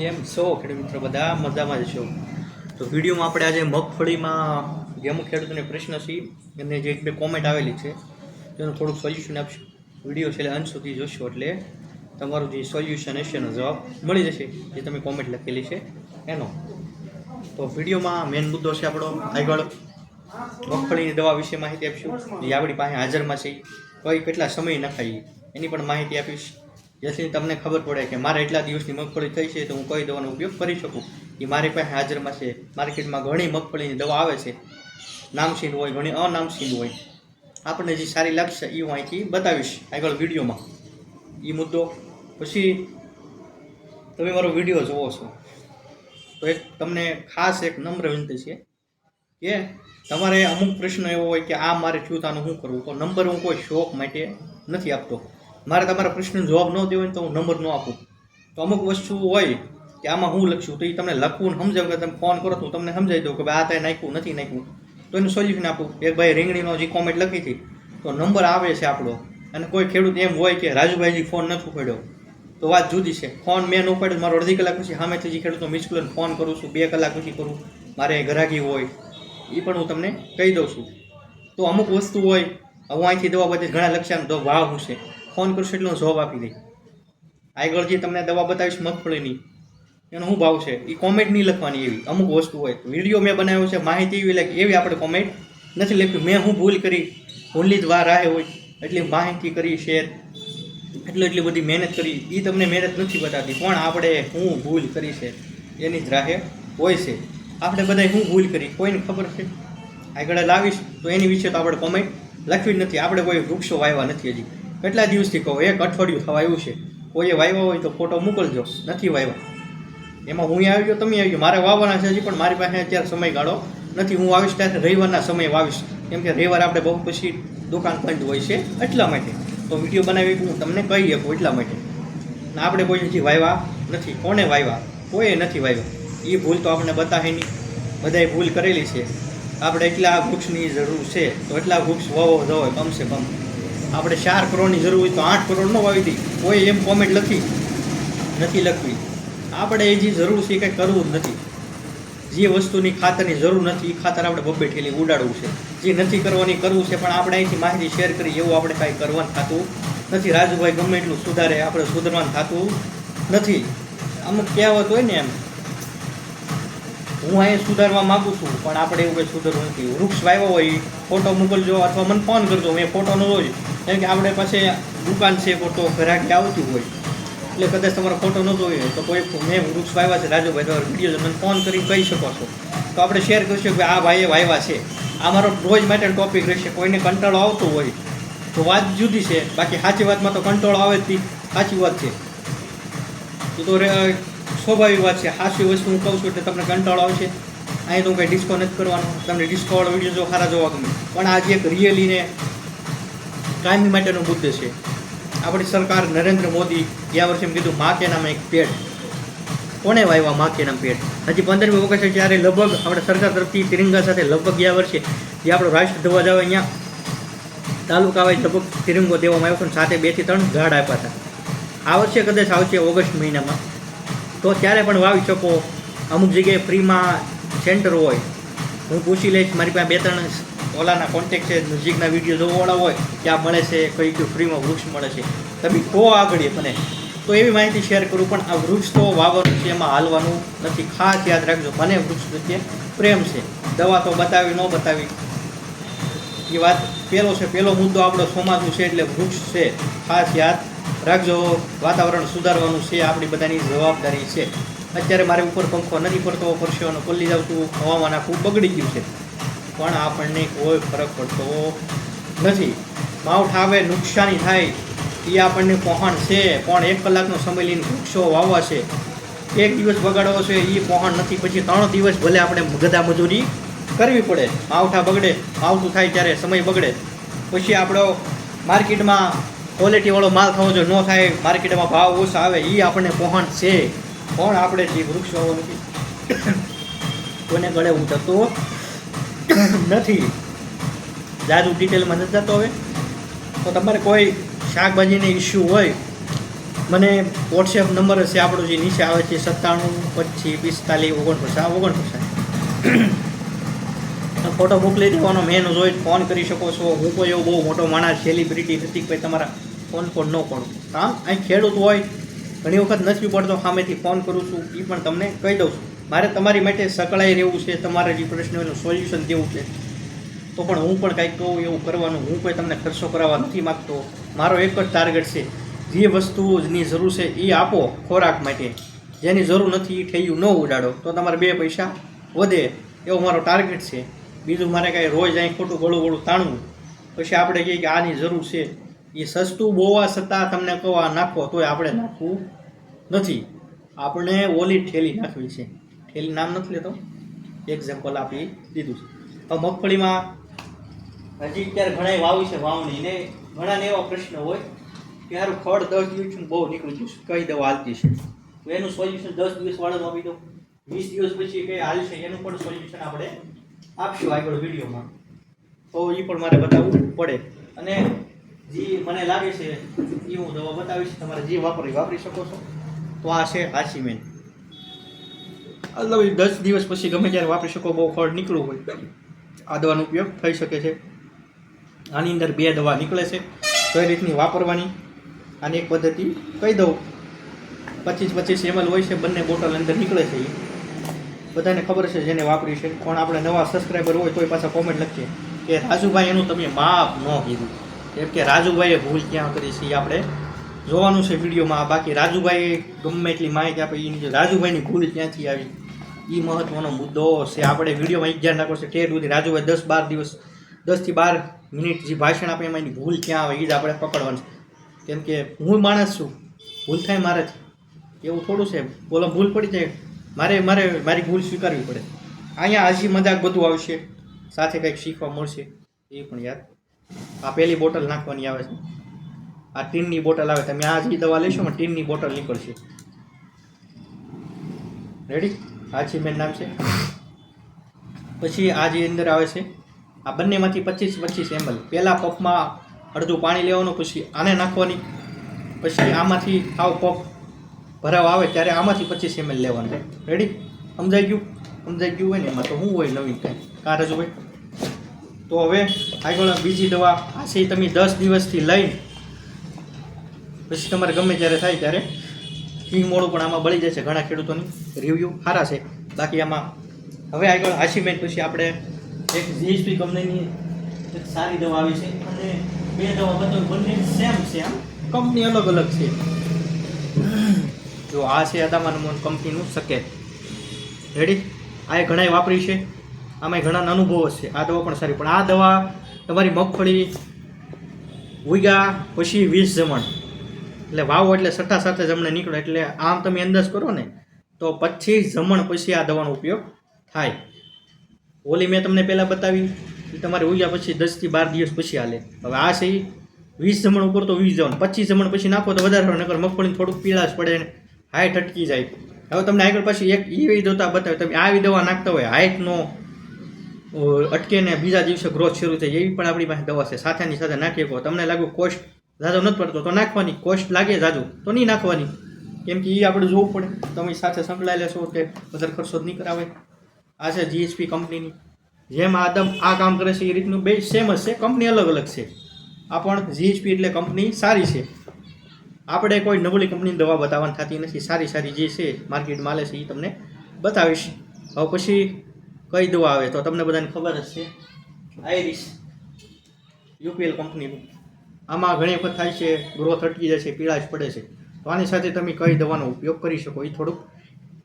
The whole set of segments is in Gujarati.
કેમ છો? ખેડૂત મિત્રો, બધા મજામાં જ છો? તો વિડીયોમાં આપણે આજે મગફળીમાં જે ખેડૂતોને પ્રશ્ન છે. એમને જે એક બે કોમેન્ટ આવેલી છે, તેનું થોડુંક સોલ્યુશન આપશું. વીડિયો છેલ્લે અંત સુધી જોશો એટલે તમારું જે સોલ્યુશન હશે એનો જવાબ મળી જશે, જે તમે કોમેન્ટ લખેલી છે એનો. તો વિડીયોમાં મેઇન મુદ્દો છે આપણો આગળ. મગફળીની દવા વિશે માહિતી આપીશું. જે આપણી પાસે હાજરમાં છે. કઈ કેટલા સમય નખાઈએ એની પણ માહિતી આપીશ. જેથી તમને ખબર પડે કે મારે એટલા દિવસની મગફળી થઈ છે તો હું કઈ દવાનો ઉપયોગ કરી શકું? એ મારી પાસે હાજરમાં છે. માર્કેટમાં ઘણી મગફળીની દવા આવે છે. નામસીન હોય, ઘણી અનામસીન હોય. આપણને જે સારી લાગશે એ હું અહીંથી બતાવીશ આગળ વિડીયોમાં. એ મુદ્દો. પછી તમે મારો વીડિયો જોવો છો. તો એક તમને ખાસ એક નમ્ર વિનંતી છે કે તમારે અમુક પ્રશ્ન એવો હોય કે આ મારે થયું તાનું શું કરવું? તો નંબર હું કોઈ શોખ માટે નથી આપતો. મારે તમારા પ્રશ્નનો જવાબ ન દેવો હોય તો હું નંબર ન આપું. તો અમુક વસ્તુ હોય કે આમાં હું લખશું તો એ તમને લખવું સમજાવું કે તમે ફોન કરો તો હું તમને સમજાવી દઉં કે ભાઈ આ ત્યાં નાખ્યું, નથી નાખ્યું. તો એનું સોલ્યુશન આપું. એક ભાઈ રીંગણીનો જે કોમેન્ટ લખી હતી, તો નંબર આવે છે આપણો. અને કોઈ ખેડૂત એમ હોય કે રાજુભાઈજી ફોન નથી ઉપાડ્યો. તો વાત જુદી છે. ફોન મેં ન ઉપાડ્યો મારો અડધી કલાક પછી સામેથી જે ખેડૂતનો મિસ ફોન કરું છું, બે કલાક પછી કરું. મારે ઘરાગી હોય. એ પણ હું તમને કહી દઉં છું. તો અમુક વસ્તુ હોય હું અહીંથી દવા બધી ઘણા લખ્યા તો વાવ હું છે. ફોન કરશો એટલે હું જવાબ આપી દઈ આગળ તમને દવા બતાવીશ મગફળીની, એનો શું ભાવ છે? એ કોમેન્ટ નહીં લખવાની એવી. અમુક વસ્તુ હોય. વીડિયો મેં બનાવ્યો છે, માહિતી એવી લખી એવી આપણે કોમેન્ટ નથી લખ્યું. મેં હું ભૂલ કરી? ભૂલની જ વાર રાહે હોય. એટલી માહિતી કરી શેર એટલી એટલી બધી મહેનત કરી. એ તમને મહેનત નથી બતાવતી. પણ આપણે હું ભૂલ કરી છે, એની જ રાહે હોય છે. આપણે બધાએ હું ભૂલ કરી? કોઈને ખબર છે? આગળ લાવીશ. તો એની વિશે તો આપણે કોમેન્ટ લખવી જ નથી. આપણે કોઈ વૃક્ષો વાવ્યા નથી હજી. કેટલા દિવસથી કહો? એક અઠવાડિયું થવા આવ્યું છે. કોઈએ વાવ્યા હોય તો ફોટો મોકલજો. નથી વાવ્યા એમાં હું આવી ગયો તમે આવી ગયો મારે વાવવાના છે હજી પણ મારી પાસે અત્યારે સમયગાળો નથી. હું આવીશ ત્યારે રવિવારના સમયે વાવીશ. કેમ કે રવિવાર આપણે બહુ પછી દુકાન બંધ હોય છે એટલા માટે. તો વીડિયો બનાવી હું તમને કહી શકું એટલા માટે. ને આપણે કોઈ હજી વાવ્યા નથી. કોને વાવ્યા કોઈએ નથી વાવ્યા એ ભૂલ તો આપણે બતાવે નહીં બધાએ ભૂલ કરેલી છે. આપણે એટલા વૃક્ષની જરૂર છે. તો એટલા વૃક્ષ વાવો હોય કમસે કમ. આપણે ચાર કરોડની જરૂર હોય તો આઠ કરોડ ન વાવી દઈ કોઈ એમ કોમેન્ટ લખી, નથી લખવી. આપણે એ જે જરૂર છે એ કંઈ કરવું જ નથી. જે વસ્તુની ખાતરની જરૂર નથી એ ખાતર આપણે બબ્બે ઠેલી ઉડાડવું છે. જે નથી કરવાની, કરવું છે, પણ આપણે અહીંથી માહિતી શેર કરી, એવું આપણે કાંઈ કરવાનું થતું નથી. રાજુભાઈ ગમે એટલું સુધારે, આપણે સુધારવાનું થતું નથી. અમુક કહેવત હોય ને એમ હું અહીં સુધારવા માગું છું, પણ આપણે એવું કંઈ સુધારવું નથી. વૃક્ષ વાવ્યો હોય, ફોટો મોકલજો અથવા મને ફોન કરજો મેં ફોટો ન જોઈ કેમ કે આપણે પાસે દુકાન છે ફોટો ઘરાકી આવતી હોય. એટલે કદાચ તમારો ફોટો ન જોઈએ તો કોઈ મેં વૃક્ષ વાવ્યા છે, રાજુભાઈ, તમારો વીડિયો મને ફોન કરી કહી શકો છો. તો આપણે શેર કરીશું કે આ ભાઈએ વાવ્યા છે. આ મારો રોજ માટે ટોપિક રહેશે, કોઈને કંટાળો આવતો હોય, તો વાત જુદી છે. બાકી સાચી વાતમાં તો કંટાળો આવે જ સાચી વાત છે. તો સ્વાભાવિક વાત છે. સાચી વસ્તુ હું કહું છું એટલે તમને કંટાળો આવશે. અહીં તો હું કંઈ ડિસ્કો નથી કરવાનો. તમને ડિસ્કોવાળો વીડિયો જો સારા જોવા ગમે. પણ આજે એક રિયલીને કાયમી માટેનો મુદ્દો છે. આપણી સરકાર નરેન્દ્ર મોદી ગયા વર્ષે એમ કીધું મા કે એક પેટ. કોને વાવ્યા મા નામ પેટ? હજી પંદરમી ઓગસ્ટ છે જ્યારે લગભગ આપણે સરકાર તરફથી તિરંગા સાથે લગભગ ગયા વર્ષે જે આપણો રાષ્ટ્ર ધ્વજ આવે અહીંયા, તાલુકા વાઇઝ લગભગ તિરંગો દેવામાં આવ્યો હતો અને સાથે બેથી ત્રણ ઝાડ આપ્યા હતા. આ વર્ષે કદાચ આવશે ઓગસ્ટ મહિનામાં. તો ત્યારે પણ વાવી શકો. અમુક જગ્યાએ ફ્રીમાં સેન્ટર હોય. હું પૂછી લઈશ, મારી પાસે બે ત્રણ ઓલાના કોન્ટેક છે, નજીકના વીડિયો જોવાવાળા હોય ક્યાં મળે છે, કઈ કયું ફ્રીમાં વૃક્ષ મળે છે. તમે કહો આગળ મને. તો એવી માહિતી શેર કરું, પણ આ વૃક્ષ તો વાવવાનું છે, એમાં હાલવાનું નથી. ખાસ યાદ રાખજો, મને વૃક્ષ પ્રત્યે પ્રેમ છે. દવા તો બતાવી, ન બતાવી. એ વાત પહેલો છે પહેલો મુદ્દો આપણો ચોમાસું છે, એટલે વૃક્ષ છે. ખાસ યાદ રાખજો, વાતાવરણ સુધારવાનું છે, આપણી બધાની જવાબદારી છે. અત્યારે મારે ઉપર પંખો નથી પડતો પરસેવાનો જાવ તું હવામાન આખું બગડી ગયું છે. પણ આપણને કોઈ ફરક પડતો નથી. માવઠ આવે નુકસાની થાય, એ આપણને પહોંચ છે, પણ એક કલાકનો સમય લઈને વૃક્ષો વાવવા છે. એક દિવસ બગાડવો છે, એ પહોંચ નથી, પછી ત્રણ દિવસ ભલે આપણે ગધા મજૂરી કરવી પડે. માવઠા બગડે માવઠું થાય ત્યારે સમય બગડે. પછી આપણો માર્કેટમાં ક્વોલિટીવાળો માલ થવો જોઈએ ન થાય માર્કેટમાં ભાવ ઓછા આવે એ આપણને પહોંચ છે. પણ આપણે જે વૃક્ષ વાવો નથી, કોને ગળે હું જતો નથી. જાજુ ડિટેલમાં નથી જતો હવે. તો તમારે કોઈ શાકભાજીને ઇસ્યુ હોય, મને વોટ્સએપ નંબર છે, આપણો જે નીચે આવે છે, સત્તાણું, પચીસ, પિસ્તાલીસ, ઓગણપચાસ ઓગણપચાસ. ફોટો મોકલી દેવાનો મેન જોઈ ફોન કરી શકો છો. હું કોઈ એવો બહુ મોટો માણસ સેલિબ્રિટી નથી કોઈ તમારા ફોન પર ન કરો હા, અહીં ખેડૂત હોય, ઘણી વખત નથી પડતો, સામેથી ફોન કરું છું એ પણ તમને કહી દઉં છું. મારે તમારી માટે સકળાઈ રહેવું છે, તમારા જે પ્રશ્નોનું સોલ્યુશન દેવું છે. તો પણ હું પણ કાંઈક કહું, એવું કરવાનું, હું કોઈ તમને ખર્ચો કરાવવા નથી માગતો. મારો એક જ ટાર્ગેટ છે, જે વસ્તુની જરૂર છે એ આપો ખોરાક માટે. જેની જરૂર નથી એ ઠેયું ન ઉડાડો. તો તમારે બે પૈસા વધે, એવો મારો ટાર્ગેટ છે. બીજું મારે કાંઈ રોજ અહીં ખોટું ગળું ગળું તાણવું. પછી આપણે કહીએ કે આની જરૂર છે એ સસ્તું બોવા છતાં તમને કહો નાખો, તોય આપણે નાખવું નથી. આપણે ઓલી ઠેલી નાખવી છે. ઠેલી નામ નથી લેતો. એક્ઝામ્પલ આપી દીધું છે. હવે મગફળીમાં હજી અત્યારે ઘણા વાવી છે વાવણી ને ઘણાને એવા પ્રશ્ન હોય કે યાર ખડ દસ દિવસ બહુ નીકળી છે. કઈ દવા હાલતી છે? તો એનું સોલ્યુશન દસ દિવસ વાળાનું આપી દો વીસ દિવસ પછી કઈ હાલશે એનું પણ સોલ્યુશન આપણે આપશું આગળ વિડીયોમાં. તો એ પણ મારે બતાવવું પડે. અને જે, મને લાગે છે એ હું દવા બતાવીશ, તમારે જે વાપરી વાપરી શકો છો. તો આ છે હાસીમેન મતલબ દસ દિવસ પછી ગમે ત્યારે વાપરી શકો, બહુ ફળ નીકળવું હોય. આ દવાનો ઉપયોગ થઈ શકે છે. આની અંદર બે દવા નીકળે છે. કઈ રીતની વાપરવાની? આની એક પદ્ધતિ કહી દઉં. પચીસ પચીસ એમએલ હોય છે, બંને બોટલ અંદર નીકળે છે એ બધાને ખબર છે જેને વાપરી છે. પણ આપણે નવા સબસ્ક્રાઈબર હોય તોય પાછા કોમેન્ટ લખીએ કે, રાજુભાઈ, એનું તમે માપ ન કીધું. કેમ કે રાજુભાઈએ ભૂલ ક્યાં કરી છે એ આપણે જોવાનું છે વિડીયોમાં. બાકી રાજુભાઈએ ગમે એટલી માહિતી આપે એની રાજુભાઈની ભૂલ ક્યાંથી આવી? એ મહત્વનો મુદ્દો છે. આપણે વિડીયોમાં એક ધ્યાન રાખો છે. ઠેર સુધી રાજુભાઈ દસ બાર દિવસ દસથી બાર મિનિટ જે ભાષણ આપે એમાં એની ભૂલ ક્યાં આવે એ જ આપણે પકડવાનું છે. કેમ કે હું માણસ છું. ભૂલ થાય મારાથી એવું થોડું છે. બોલો, ભૂલ પડી જાય. મારે મારે, મારી ભૂલ સ્વીકારવી પડે. અહીંયા હજી મજાક બધું આવશે. સાથે કંઈક શીખવા મળશે. એ પણ યાદ આ પહેલી બોટલ નાખવાની આવે છે. આ ટીનની બોટલ આવે, તમે આ જે દવા લેશો ને ટીનની બોટલ નીકળશે. રેડી આછી મેન નામ છે. પછી આ જે અંદર આવે છે, આ બંનેમાંથી પચીસ પચીસ એમએલ પહેલાં પપમાં અડધું પાણી લેવાનું, પછી આને નાખવાની. પછી આમાંથી આવ પપ ભરાવ આવે, ત્યારે આમાંથી પચીસ એમએલ લેવાનું. રેડી સમજાઈ ગયું? સમજાઈ ગયું હોય ને એમાં તો શું હોય નવીન કાંઈ. કા રજુભાઈ? તો હવે આગળ બીજી દવા આ છે તમે દસ દિવસથી લઈને પછી તમારે ગમે ત્યારે થાય ત્યારે ઈ મોડું પણ આમાં બળી જશે ઘણા ખેડૂતોની. રિવ્યૂ સારા છે. બાકી આમાં હવે આગળ હાશીમેન પછી આપણે એક જીએસપી કંપનીની એક સારી દવા આવી છે અને બે દવા બધું બંને સેમ છે આમ. કંપની અલગ અલગ છે. જો આ છે અદામાન કંપનીનું સકેત. રેડી આ એ ઘણાય વાપરી છે. આમાં ઘણા અનુભવો છે. આ દવા પણ સારી. પણ આ દવા તમારી મગફળી ઉગ્યા પછી વીસ જમણ. એટલે વાવો એટલે સટ્ટા સાથે જમણે નીકળે. એટલે આમ તમે અંદાજ કરો ને, તો પચીસ જમણ પછી આ દવાનો ઉપયોગ થાય. ઓલી મેં તમને પહેલાં બતાવી. એ તમારે ઉગ્યા પછી દસથી બાર દિવસ પછી હાલે. હવે આ છે વીસ જમણ ઉપર તો વીસ જમણ. પચીસ જમણ પછી નાખો તો વધારે નકર મગફળી થોડુંક પીળાશ પડે ને હાઈટ અટકી જાય. હવે તમને આગળ પછી એક એવી દવા બતાવે. તમે આવી દવા નાખતા હોય, હાઈટનો અટકે ને બીજા દિવસે ગ્રોથ શરૂ થઈ જાય, એવી પણ આપણી પાસે દવા છે. સાથેની સાથે નાખીએ કહો, તમને લાગુ કોસ્ટ ઝાઝો નથી પડતો, તો નાખવાની કોસ્ટ લાગે ઝાઝું તો નહીં નાખવાની. કેમ કે એ આપણે જોવું પડે. તમે સાથે સંકળાયેલા છો કે વધારે ખર્ચો જ નહીં કરાવે. આ છે જીએસપી કંપનીની. જેમ આદમ આ કામ કરે છે, એ રીતનું બે સેમ જ છે, કંપની અલગ અલગ છે. આ પણ જીએસપી એટલે કંપની સારી છે. આપણે કોઈ નબળી કંપનીની દવા બતાવવાની થતી નથી. સારી સારી જે છે, માર્કેટમાં માલે છે એ તમને બતાવીશ. હવે પછી કઈ દવા આવે તો તમને બધાને ખબર જ છે. આઈરિસ યુપીએલ કંપનીનું આમાં ઘણી વખત થાય છે ગ્રોથ અટકી જાય છે પીળાશ પડે છે. તો આની સાથે તમે કઈ દવાનો ઉપયોગ કરી શકો એ થોડુંક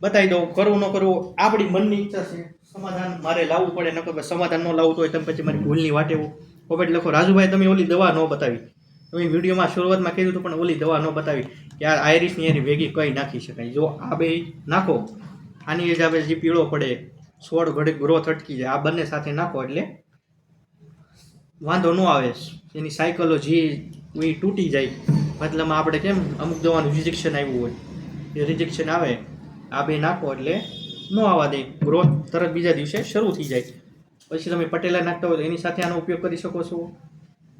બતાવી દઉં. કરવું ન કરવું, આપણી મનની ઈચ્છા છે. સમાધાન મારે લાવવું પડે, નકર પછી સમાધાન ન લાવવું તો હોય, તમે પછી મારી ભૂલની વાટે કોમેન્ટ લખો. રાજુભાઈ, તમે ઓલી દવા ન બતાવી. તમે વિડીયોમાં શરૂઆતમાં કીધું હતું, પણ ઓલી દવા ન બતાવી. કે આ આયરિશની એની ભેગી કઈ નાખી શકાય. જો આ બે નાખો, આની હિસાબે જે પીળો પડે છોડ ઘડી ગ્રોથ અટકી જાય. આ બંને સાથે નાખો એટલે વાંધો ન આવે. એની સાયકોલોજી એ તૂટી જાય, મતલબમાં આપણે કેમ અમુક દવાનું રિજેક્શન આવ્યું હોય. એ રિજેક્શન આવે, આ બે નાખો એટલે ન આવવા દે. ગ્રોથ તરત બીજા દિવસે શરૂ થઈ જાય. પછી તમે પટેલા નાખતા હોય તો એની સાથે આનો ઉપયોગ કરી શકો છો.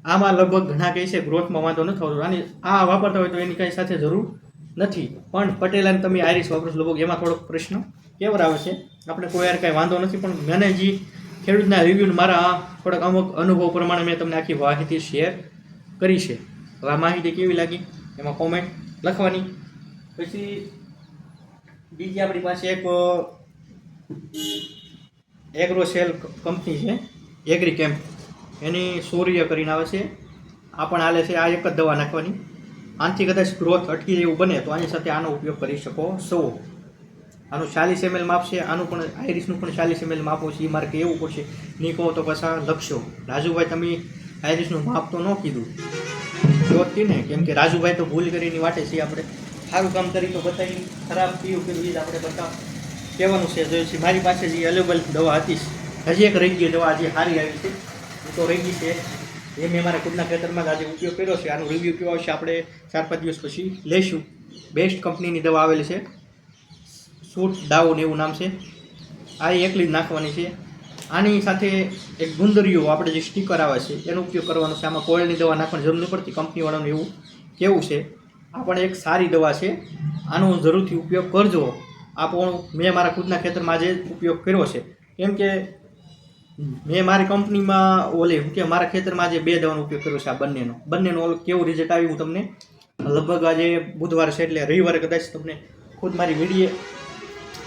આમાં લગભગ ઘણા કહે છે, ગ્રોથમાં વાંધો ન થતો આની આ વાપરતા હોય તો એની કાંઈ સાથે જરૂર નથી. પણ પટેલ અને તમે આઈરિસ વાપરો લગભગ એમાં થોડોક પ્રશ્ન કેવર આવે છે? આપણે કોઈ યાર કાંઈ વાંધો નથી, પણ મને જે ખેડૂતના રિવ્યૂ મારા થોડાક અમુક અનુભવ પ્રમાણે મેં તમને આખી માહિતી શેર કરી છે. હવે આ માહિતી કેવી લાગી? એમાં કોમેન્ટ લખવાની. પછી બીજી આપણી પાસે એક એગ્રો સેલ કંપની છે એગ્રી કેમ્પ એની સૂર્ય કરીને આવે છે. આ પણ હાલે છે, આ એક જ દવા નાખવાની. આનાથી કદાચ ગ્રોથ અટકી એવું બને તો આની સાથે આનો ઉપયોગ કરી શકો છો. આનું ચાલીસ એમએલ માપ છે, આનું પણ આઈરિસનું પણ ચાલીસ એમએલ માપો છે એ મારે કહેવું પડશે. નહીં કહો તો પાછા લખશો. રાજુભાઈ, તમે આઈરિસનું માપ તો ન કીધું. જોતી ને, કેમ કે રાજુભાઈ તો ભૂલ કરીને વાટે છે આપણે. સારું કામ કરી તો બતાવી. ખરાબ પીવું કે એ જ આપણે બતાવ. કહેવાનું છે જો છે. મારી પાસે જે અવેલેબલ દવા હતી, હજી એક રહી ગઈ દવા જે સારી આવી છે. એ તો રહી ગઈ છે. એ મેં મારા ખુદના ખેતરમાં જ આજે ઉપયોગ કર્યો છે. આનો રિવ્યૂ કેવો આવશે આપણે ચાર પાંચ દિવસ પછી લઈશું બેસ્ટ કંપનીની દવા આવેલી છે. સૂટ ડાઉન એવું નામ છે. આ એકલી જ નાખવાની છે. આની સાથે એક ગુંદરીઓ આપણે જે સ્ટીકર આવે છે, એનો ઉપયોગ કરવાનો છે. આમાં કોયલની દવા નાખવાની જરૂર નહીં પડતી કંપનીવાળાનું એવું કેવું છે. આ પણ એક સારી દવા છે. આનો જરૂરથી ઉપયોગ કરજો. આ પણ મેં મારા ખુદના ખેતરમાં આજે ઉપયોગ કર્યો છે. કેમ કે મેં મારી કંપનીમાં ઓલી કે મારા ખેતરમાં આજે બે દવાનો ઉપયોગ કર્યો છે આ બંનેનો. બંનેનો ઓલું કેવું રિઝલ્ટ આવ્યું હું તમને લગભગ આજે બુધવાર છે એટલે રવિવારે કદાચ તમને ખુદ મારી વિડીએ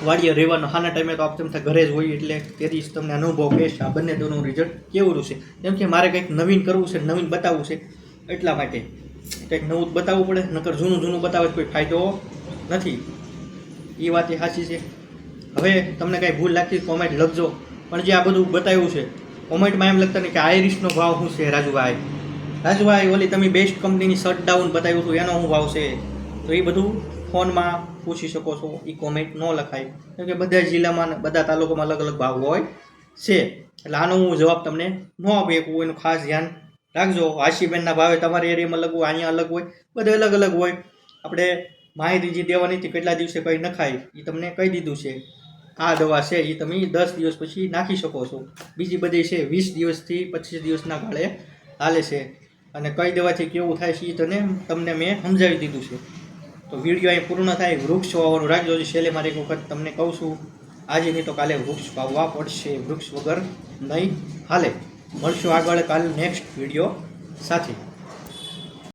વાડીએ રહેવાનો હાના ટાઈમે તો આપણે તમે ઘરે જ હોય એટલે તેથી જ તમને અનુભવ કહેશ આ બંને દોનું રિઝલ્ટ કેવું છે. કેમ કે મારે કંઈક નવીન કરવું છે, નવીન બતાવવું છે એટલા માટે. કંઈક નવું બતાવવું પડે, નકર જૂનું જૂનું બતાવે કોઈ ફાયદો નથી. એ વાત એ સાચી છે. હવે તમને કાંઈ ભૂલ લાગતી કોમેન્ટ લખજો. પણ જે આ બધું બતાવ્યું છે, કોમેન્ટમાં એમ લખતા નહીં કે આયરિશનો ભાવ શું છે રાજુભાઈ? રાજુભાઈ, ઓલી તમે બેસ્ટ કંપનીની શટ ડાઉન બતાવ્યું હતું, એનો શું ભાવ છે? તો એ બધું ફોનમાં પૂછી શકો છો એ કોમેન્ટ ન લખાય. કેમ કે બધા જિલ્લામાં બધા તાલુકામાં અલગ અલગ ભાવ હોય છે. એટલે આનો હું જવાબ તમને ન આપી શકું એનું ખાસ ધ્યાન રાખજો. આશીબેનના ભાવે તમારા એરિયામાં અલગ હોય, અહીંયા અલગ હોય, બધે અલગ અલગ હોય. આપણે માહિતી જે દેવાની હતી, કેટલા દિવસે કંઈ નખાય એ તમને કહી દીધું છે. આ દવા છે એ તમે દસ દિવસ પછી નાખી શકો છો. બીજી બધી છે વીસ દિવસથી પચીસ દિવસના ગાળે હાલે છે. અને કઈ દવાથી કેવું થાય છે એ તને તમને મેં સમજાવી દીધું છે. તો વીડિયો અહીં પૂર્ણ થાય. વૃક્ષ વાવવાનું રાખજો. છેલ્લે મારે એક વખત તમને કહું છું, આજે નહીં તો કાલે વૃક્ષ વાવવા પડશે. વૃક્ષ વગર નહીં હાલે. મળશું આગળ કાલે નેક્સ્ટ વીડિયો સાથે.